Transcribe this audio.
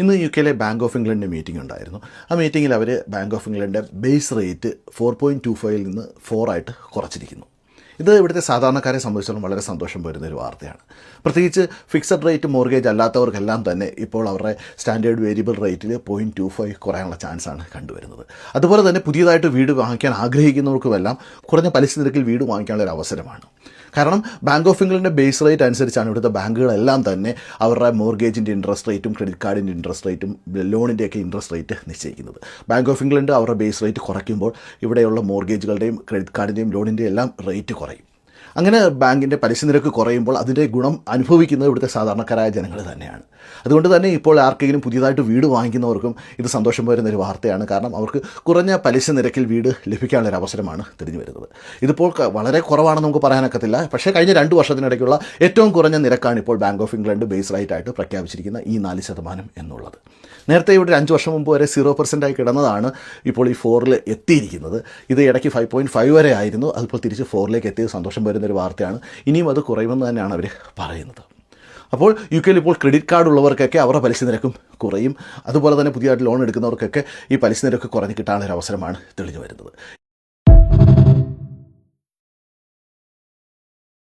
ഇന്ന് യു കെയിലെ bank of ഇംഗ്ലണ്ടിന്റെ മീറ്റിംഗ് ഉണ്ടായിരുന്നു. ആ മീറ്റിങ്ങിൽ അവർ ബാങ്ക് ഓഫ് ഇംഗ്ലണ്ടിന്റെ base rate four point two ഫൈവിൽ നിന്ന് ഫോറായിട്ട് കുറച്ചിരിക്കുന്നു. ഇത് ഇവിടുത്തെ സാധാരണക്കാരെ സംബന്ധിച്ചിടത്തോളം വളരെ സന്തോഷം വരുന്ന ഒരു വാർത്തയാണ്. പ്രത്യേകിച്ച് ഫിക്സഡ് റേറ്റ് മോർഗേജ് അല്ലാത്തവർക്കെല്ലാം തന്നെ ഇപ്പോൾ അവരുടെ സ്റ്റാൻഡേർഡ് വേരിയബിൾ റേറ്റിൽ പോയിന്റ് ടു ഫൈവ് കുറയാനുള്ള ചാൻസാണ് കണ്ടുവരുന്നത്. അതുപോലെ തന്നെ പുതിയതായിട്ട് വീട് വാങ്ങിക്കാൻ ആഗ്രഹിക്കുന്നവർക്കുമെല്ലാം കുറഞ്ഞ പലിശ നിരക്കിൽ വീട് വാങ്ങിക്കാനുള്ള ഒരു അവസരമാണ്. കാരണം ബാങ്ക് ഓഫ് ഇംഗ്ലണ്ടിന്റെ ബേസ് റേറ്റ് അനുസരിച്ചാണ് ഇവിടുത്തെ ബാങ്കുകളെല്ലാം തന്നെ അവരുടെ മോർഗേജിന്റെ ഇൻട്രസ്റ്റ് റേറ്റും ക്രെഡിറ്റ് കാർഡിന്റെ ഇൻട്രസ്റ്റ് റേറ്റും ലോണിന്റെയൊക്കെ ഇൻട്രസ്റ്റ് റേറ്റ് നിശ്ചയിക്കുന്നത്. ബാങ്ക് ഓഫ് ഇംഗ്ലണ്ട് അവരുടെ ബേസ് റേറ്റ് കുറയ്ക്കുമ്പോൾ ഇവിടെയുള്ള മോർഗേജുകളുടെയും ക്രെഡിറ്റ് കാർഡിന്റെയും ലോണിന്റെയും എല്ലാം റേറ്റ് കുറയും. അങ്ങനെ ബാങ്കിന്റെ പലിശ നിരക്ക് കുറയുമ്പോൾ അതിന്റെ ഗുണം അനുഭവിക്കുന്നത് ഇവിടുത്തെ സാധാരണക്കാരായ ജനങ്ങൾ തന്നെയാണ്. അതുകൊണ്ട് തന്നെ ഇപ്പോൾ ആർക്കെങ്കിലും പുതിയതായിട്ട് വീട് വാങ്ങിക്കുന്നവർക്കും ഇത് സന്തോഷം വരുന്ന ഒരു വാർത്തയാണ്. കാരണം അവർക്ക് കുറഞ്ഞ പലിശ നിരക്കിൽ വീട് ലഭിക്കാനുള്ള ഒരു അവസരമാണ് തിരിഞ്ഞു വരുന്നത്. ഇതിപ്പോൾ വളരെ കുറവാണെന്ന് നമുക്ക് പറയാനൊക്കത്തില്ല പക്ഷേ കഴിഞ്ഞ രണ്ട് വർഷത്തിനിടയ്ക്കുള്ള ഏറ്റവും കുറഞ്ഞ നിരക്കാണ് ഇപ്പോൾ ബാങ്ക് ഓഫ് ഇംഗ്ലണ്ട് ബേസ് റൈറ്റായിട്ട് പ്രഖ്യാപിച്ചിരിക്കുന്ന ഈ നാല് ശതമാനം എന്നുള്ളത്. നേരത്തെ ഇവിടെ ഒരു അഞ്ച് വർഷം മുമ്പ് വരെ സീറോ പെർസെന്റായി കിടന്നതാണ് ഇപ്പോൾ ഈ ഫോറിൽ എത്തിയിരിക്കുന്നത്. ഇത് ഇടയ്ക്ക് ഫൈവ് പോയിന്റ് ഫൈവ് വരെ ആയിരുന്നു. അതിപ്പോൾ തിരിച്ച് ഫോറിലേക്ക് എത്തിയത് സന്തോഷം വരുന്നൊരു വാർത്തയാണ്. ഇനിയും അത് കുറയുമെന്ന് തന്നെയാണ് അവർ പറയുന്നത്. അപ്പോൾ യു കെയിൽ ഇപ്പോൾ ക്രെഡിറ്റ് കാർഡ് ഉള്ളവർക്കൊക്കെ അവരുടെ പലിശ നിരക്കും കുറയും. അതുപോലെ തന്നെ പുതിയതായിട്ട് ലോൺ എടുക്കുന്നവർക്കൊക്കെ ഈ പലിശ നിരക്ക് കുറഞ്ഞ് കിട്ടാനുള്ളൊരു അവസരമാണ് തെളിഞ്ഞു വരുന്നത്.